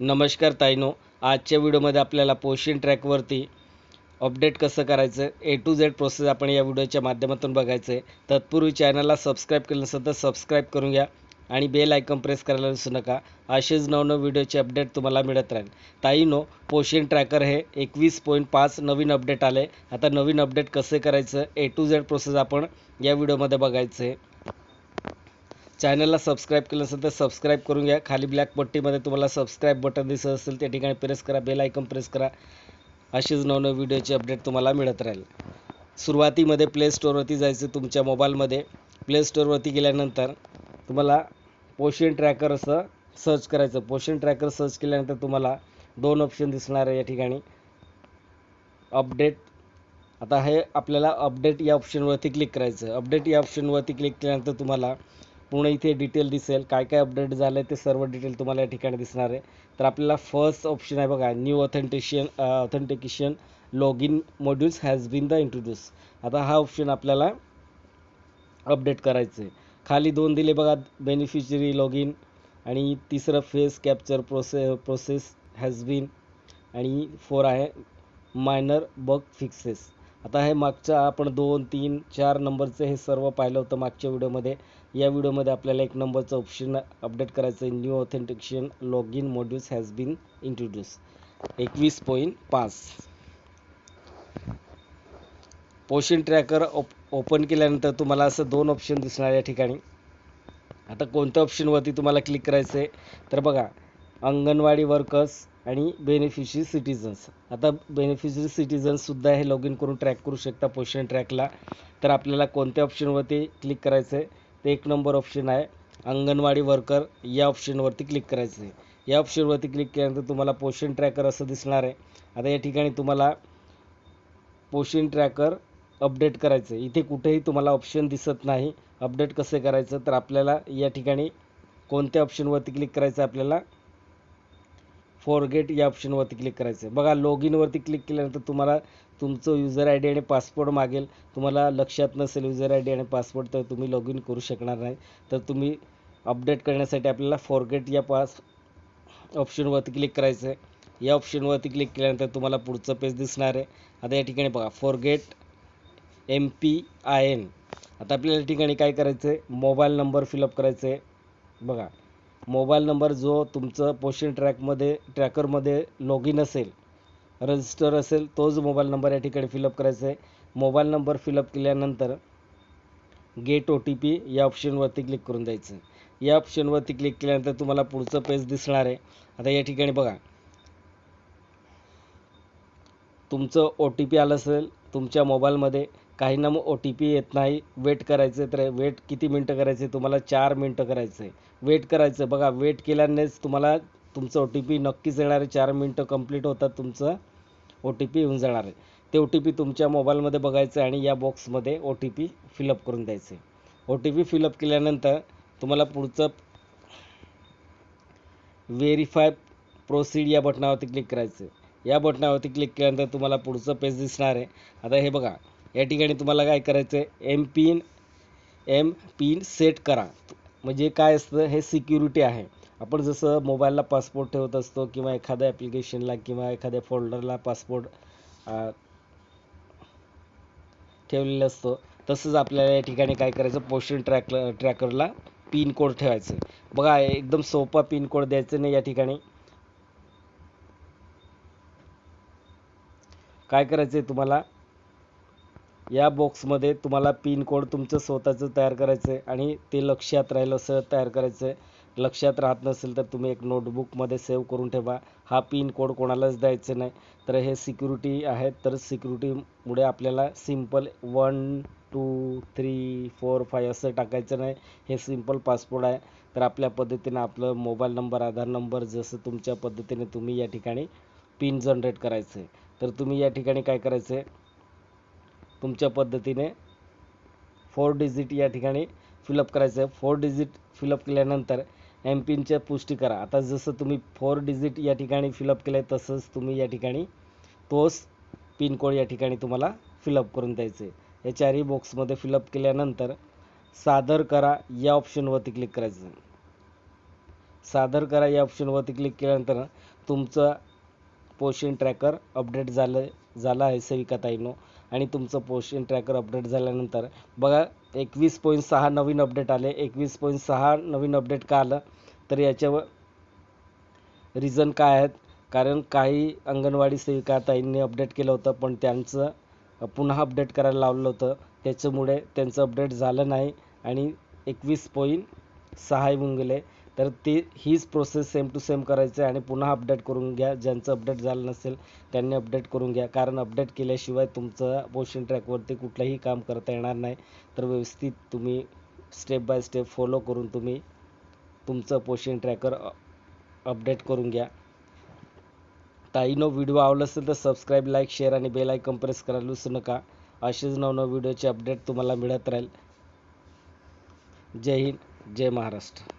नमस्कार ताईनो आजच्या व्हिडिओमध्ये आपल्याला पोषण ट्रॅकवरती अपडेट कसं करायचं ए टू झेड प्रोसेस आपण या व्हिडिओच्या माध्यमातून बघायचं आहे तत्पूर्वी चॅनलला सबस्क्राईब केलं नसेल तर सबस्क्राईब करून घ्या आणि बेल आयकॉन प्रेस करायला विसरू नका. असेच नवनव व्हिडिओचे अपडेट तुम्हाला मिळत राहील. ताईनो पोषण ट्रॅकर हे एकवीस पॉईंट पाच नवीन अपडेट आले आता नवीन अपडेट कसे करायचं ए टू झेड प्रोसेस आपण या व्हिडिओमध्ये बघायचं आहे चॅनलला सबस्क्राईब केलं असेल तर सबस्क्राईब करून घ्या. खाली ब्लॅक पट्टीमध्ये तुम्हाला सबस्क्राईब बटन दिसत असेल त्या ठिकाणी प्रेस करा बेल आयकॉन प्रेस करा. असेच नवनवीन व्हिडिओचे अपडेट तुम्हाला मिळत राहील. सुरुवातीमध्ये प्ले स्टोअरवरती जायचं तुमच्या मोबाईलमध्ये प्ले स्टोअरवरती गेल्यानंतर तुम्हाला पोषण ट्रॅकर असं सर्च करायचं. पोषण ट्रॅकर सर्च केल्यानंतर तुम्हाला दोन ऑप्शन दिसणार आहे या ठिकाणी. अपडेट आता हे आपल्याला अपडेट या ऑप्शनवरती क्लिक करायचं. अपडेट या ऑप्शनवरती क्लिक केल्यानंतर तुम्हाला पूर्ण इथे डिटेल दिसेल. काय काय अपडेट झालं आहे ते सर्व डिटेल तुम्हाला या ठिकाणी दिसणार आहे. तर आपल्याला फर्स्ट ऑप्शन आहे बघा new authentication authentication log in modules has been the introduce आता हा ऑप्शन आपल्याला अपडेट करायचं आहे. खाली दोन दिले बघा बेनिफिशरी लॉग इन आणि तिसरं face capture process process has been आणि फोर आहे मायनर बग फिक्सेस आता हे मागच्या आपण दोन तीन चार नंबरचे हे सर्व पाहिलं होतं मागच्या व्हिडिओमध्ये या व्हिडिओमध्ये आपल्याला एक नंबरचं ऑप्शन अपडेट करायचं आहे new authentication log in modules has been introduce एकवीस पॉईंट पाच. पोशन ट्रॅकर ओप ओपन केल्यानंतर तुम्हाला असं दोन ऑप्शन दिसणार या ठिकाणी. आता कोणत्या ऑप्शनवरती तुम्हाला क्लिक करायचं आहे तर बघा अंगणवाडी वर्कर्स आणि बेनिफिशरी सिटीजन्स आता बेनिफिशरी सिटीजन्ससुद्धा हे लॉग इन करून ट्रॅक करू शकता पोषण ट्रॅकला तर आपल्याला कोणत्या ऑप्शनवरती क्लिक करायचं आहे ते एक नंबर ऑप्शन आहे. अंगणवाडी वर्कर या ऑप्शनवरती क्लिक करायचं आहे. या ऑप्शनवरती क्लिक केल्यानंतर तुम्हाला पोषण ट्रॅकर असं दिसणार आहे. आता या ठिकाणी तुम्हाला पोषण ट्रॅकर अपडेट करायचं आहे इथे कुठेही तुम्हाला ऑप्शन दिसत नाही. अपडेट कसे करायचं? तर आपल्याला या ठिकाणी कोणत्या ऑप्शनवरती क्लिक करायचं आहे आपल्याला फॉरगेट या ऑप्शनवरती क्लिक करायचं आहे बघा लॉग इनवरती क्लिक केल्यानंतर तुम्हाला तुमचं युजर आय डी आणि पासपोर्ट मागेल. तुम्हाला लक्षात नसेल युजर आय डी आणि पासपोर्ट तर तुम्ही लॉग इन करू शकणार नाही. तर तुम्ही अपडेट करण्यासाठी आपल्याला फॉरगेट या पास ऑप्शनवरती क्लिक करायचं आहे या ऑप्शनवरती क्लिक केल्यानंतर तुम्हाला पुढचं पेज दिसणार आहे. आता या ठिकाणी बघा forget M P I N आता आपल्याला या ठिकाणी काय करायचं आहे मोबाईल नंबर फिलअप करायचं आहे बघा मोबाईल नंबर जो तुमचं पोषण ट्रॅकमध्ये ट्रॅकरमध्ये लॉग इन असेल रजिस्टर असेल तोच मोबाईल नंबर या ठिकाणी फिलअप करायचा आहे. मोबाईल नंबर फिलअप केल्यानंतर गेट ओ टी पी या ऑप्शनवरती क्लिक करून द्यायचं. या ऑप्शनवरती क्लिक केल्यानंतर तुम्हाला पुढचं पेज दिसणार आहे. आता या ठिकाणी बघा. तुमचं ओ टी पी आलं असेल तुमच्या मोबाईलमध्ये काहींना मग ओ टी पी येत नाही. वेट करायचं तर वेट किती मिनटं करायचे तुम्हाला चार मिनटं करायचं आहे वेट करायचं बघा वेट केल्यानेच तुम्हाला तुमचं ओ टी पी नक्कीच येणार. आहे चार मिनटं कंप्लीट होतात तुमचं ओ टी पी येऊन जाणार आहे. ते ओ टी पी तुमच्या मोबाईलमध्ये बघायचं आणि या बॉक्समध्ये ओ टी पी फिलअप करून द्यायचे ओ टी पी फिलअप केल्यानंतर तुम्हाला पुढचं व्हेरीफाय प्रोसीड या बटनावरती क्लिक करायचं या बटनावरती क्लिक केल्यानंतर तुम्हाला पुढचं पेज दिसणार आहे. आता हे बघा या ठिकाणी तुम्हाला काय करायचं आहे M PIN M PIN set करा. म्हणजे काय असतं? हे सिक्युरिटी आहे. आपण जसं मोबाईलला पासपोर्ट ठेवत असतो किंवा एखाद्या ॲप्लिकेशनला किंवा एखाद्या फोल्डरला पासपोर्ट ठेवलेला असतो तसंच आपल्याला या ठिकाणी काय करायचं? पोषण ट्रॅक ट्रॅकरला पिन कोड ठेवायचं बघा एकदम सोपा पिन कोड द्यायचं नाही या ठिकाणी. काय करायचं आहे तुम्हाला? या बॉक्समध्ये तुम्हाला पिन कोड तुमचं स्वतःचं तयार करायचं आहे आणि ते लक्षात राहील असं तयार करायचं आहे लक्षात राहत नसेल तर तुम्ही एक नोटबुकमध्ये सेव्ह करून ठेवा. हा पिन कोड कोणालाच द्यायचं नाही. तर हे सिक्युरिटी आहे. तर सिक्युरिटीमुळे आपल्याला simple one two three four five असं टाकायचं नाही. हे सिंपल पासपोर्ट आहे. तर आपल्या पद्धतीनं आपलं मोबाईल नंबर आधार नंबर जसं तुमच्या पद्धतीने तुम्ही या ठिकाणी पिन जनरेट करायचं आहे तर तुम्ही या ठिकाणी काय करायचं आहे तुमच्या पद्धतीने फोर डिजिट या ठिकाणी फिलअप करायचं आहे. फोर डिजिट फिलअप केल्यानंतर एम पिनच्या पुष्टी करा. आता जसं तुम्ही फोर डिजिट या ठिकाणी फिलअप केलं आहे तसंच तुम्ही या ठिकाणी तोच पिन कोड या ठिकाणी तुम्हाला फिलअप करून द्यायचं आहे या चारही बॉक्समध्ये फिलअप केल्यानंतर सादर करा या ऑप्शनवरती क्लिक करायचं. सादर करा या ऑप्शनवरती क्लिक केल्यानंतर तुमचं पोषण ट्रॅकर अपडेट झालं झालं आहे सेविकाताईंनो आणि तुमचं पोषण ट्रॅकर अपडेट झाल्यानंतर बघा एकवीस पॉईंट सहा नवीन अपडेट आले. एकवीस पॉईंट सहा नवीन अपडेट का आलं? तर याच्यावर रिझन काय आहेत? कारण काही अंगणवाडी सेविका ताईंनी अपडेट केलं होतं पण त्यांचं पुन्हा अपडेट करायला लावलं होतं. त्याच्यामुळे त्यांचं अपडेट झालं नाही. आणि एकवीस पॉईंट सहा येऊन गेले. तर ते हीच प्रोसेस सेम टू सेम करायचं आहे आणि पुन्हा अपडेट करून घ्या. ज्यांचं अपडेट झालं नसेल त्यांनी अपडेट करून घ्या. कारण अपडेट केल्याशिवाय तुमचं पोशन ट्रॅकवरती कुठलंही काम करता येणार नाही. तर व्यवस्थित तुम्ही स्टेप बाय स्टेप फॉलो करून तुम्ही तुमचं पोशन ट्रॅकर अपडेट करून घ्या. ताईनो व्हिडिओ आवडला असेल तर सबस्क्राईब लाईक शेअर आणि बेल आयकॉन प्रेस करायला विसरू नका. असेच नवनव व्हिडिओचे अपडेट तुम्हाला मिळत राहील. जय हिंद जय महाराष्ट्र.